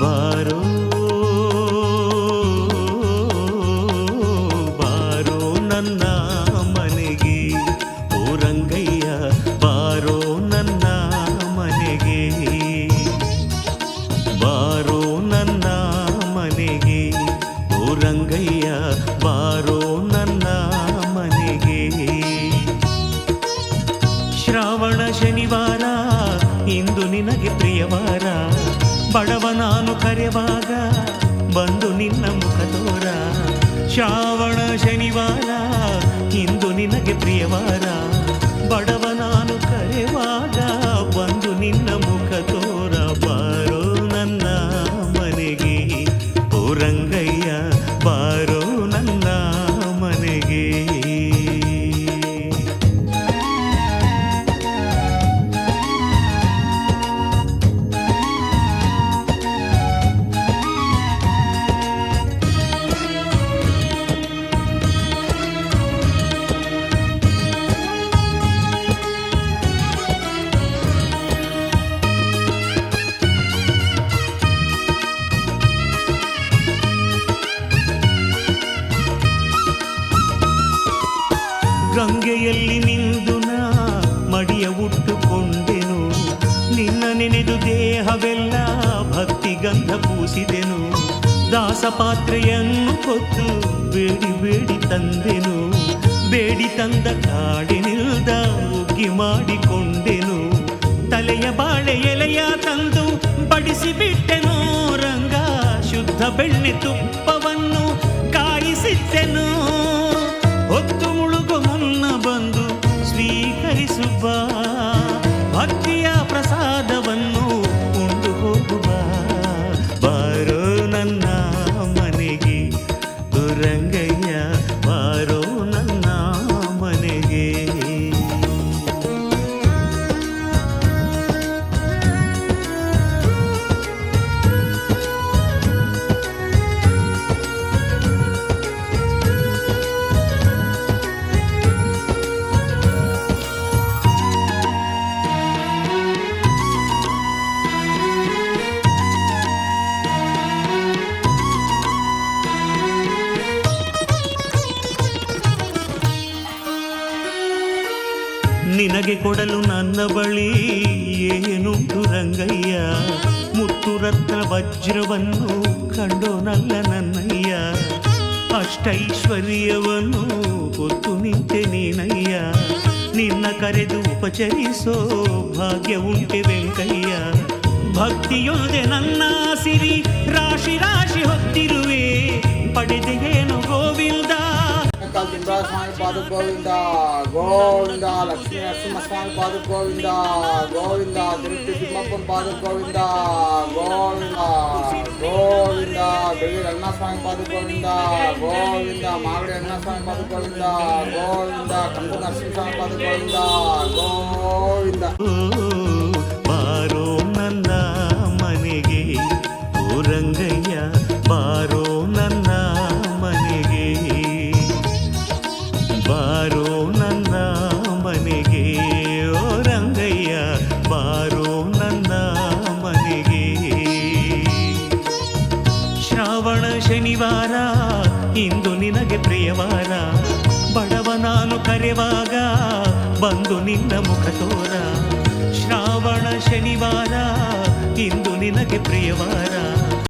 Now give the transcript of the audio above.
ಬಾರೋ ಬಾರೋ ನನ್ನ ಮನೆಗೆ. ಓ ರಂಗಯ್ಯ ನನ್ನ ಮನೆಗೆ. ಬಾರೋ ನನ್ನ ಮನೆಗೆ. ಓ ರಂಗಯ್ಯ ನನ್ನ ಮನೆಗೆ. ಶ್ರಾವಣ ಶನಿವಾರ, ಇಂದು ನಿನಗೆ ಪ್ರಿಯವಾರ. ಬಡವ ನಾನು ಕರೆವಾಗ ಬಂದು ನಿನ್ನ ಮುಖ ತೋರ. ಶ್ರಾವಣ, ಶನಿವಾರ, ಇಂದು ನಿನಗೆ ಪ್ರಿಯವಾರ. ಬಡವ ನಾನು ಕರೆವಾಗ ಬಂದು ನಿನ್ನ ಮುಖ ತೋರ. ಬಾರೋ ನನ್ನ ಮನೆಗೆ ಓ ಗಂಗೆಯಲ್ಲಿ ನಿಂದು ನಾ ಮಡಿಯ ಉಟ್ಟುಕೊಂಡೆನು. ನಿನ್ನ ನೆನೆದು ದೇಹವೆಲ್ಲ ಭಕ್ತಿ ಗಂಧ ಪೂಸಿದೆನು. ದಾಸ ಪಾತ್ರೆಯನ್ನು ಕೊತ್ತು ಬೇಡಿ ಬೇಡಿ ತಂದೆನು. ಬೇಡಿ ತಂದ ಕಾಡಿನಿಲ್ದ ಉಗ್ಗಿ ಮಾಡಿಕೊಂಡೆನು. ತಲೆಯ ಬಾಳೆ ಎಲೆಯ ತಂದು ಬಡಿಸಿಬಿಟ್ಟೆನು ರಂಗ ಶುದ್ಧ ಬೆಣ್ಣೆ ತುಪ್ಪವನ್ನು ಕಾಯಿಸಿದ್ದೆನು. இலங்கை ನಿನಗೆ ಕೊಡಲು ನನ್ನ ಬಳಿ ಏನುಂಟು ರಂಗಯ್ಯ? ಮುತ್ತು ರತ್ನ ವಜ್ರವನ್ನು ಕಂಡೋನಲ್ಲ ನನ್ನಯ್ಯ. ಅಷ್ಟೈಶ್ವರ್ಯವನ್ನು ಹೊತ್ತು ನಿಂತೆ ನೀನಯ್ಯ. ನಿನ್ನ ಕರೆದು ಉಪಚರಿಸೋ ಭಾಗ್ಯ ಉಂಟೆ ವೆಂಕಯ್ಯ. ಭಕ್ತಿಯೊಂದೆ ನನ್ನ ಸಿರಿ, ರಾಶಿ ರಾಶಿ ಹೊತ್ತಿರುವೆ. ಪಡೆದೆಯೇನು ಗೋವಿಂದ சுந்தராஸ்வாமி பாது கோவிந்தா கோவிந்தா லக்ஷ்மி நரசிம்மஸ்வாமி பாது கோவிந்தா கோவிந்தா திருப்பி திம்மப்பன் பாது கோவிந்தா கோவிந்தா கோவிந்தா பெரிய ரங்கநாஸ்வாமி பாது கோவிந்தா கோவிந்தா மாவடி ரங்கநாஸ்வாமி பாது கோவிந்தா கோவிந்தா கம்பு நரசிம்மசாமி பாது கோவிந்தா கோவிந்தா. பாரோ நந்தா மணிகே உறங்க ಶನಿವಾರ, ಇಂದು ನಿನಗೆ ಪ್ರಿಯವಾರ ಬಡವ ನಾನು ಕರೆವಾಗ ಬಂದು ನಿನ್ನ ಮುಖ ತೋರ. ಶ್ರಾವಣ ಶನಿವಾರ, ಇಂದು ನಿನಗೆ ಪ್ರಿಯವಾರ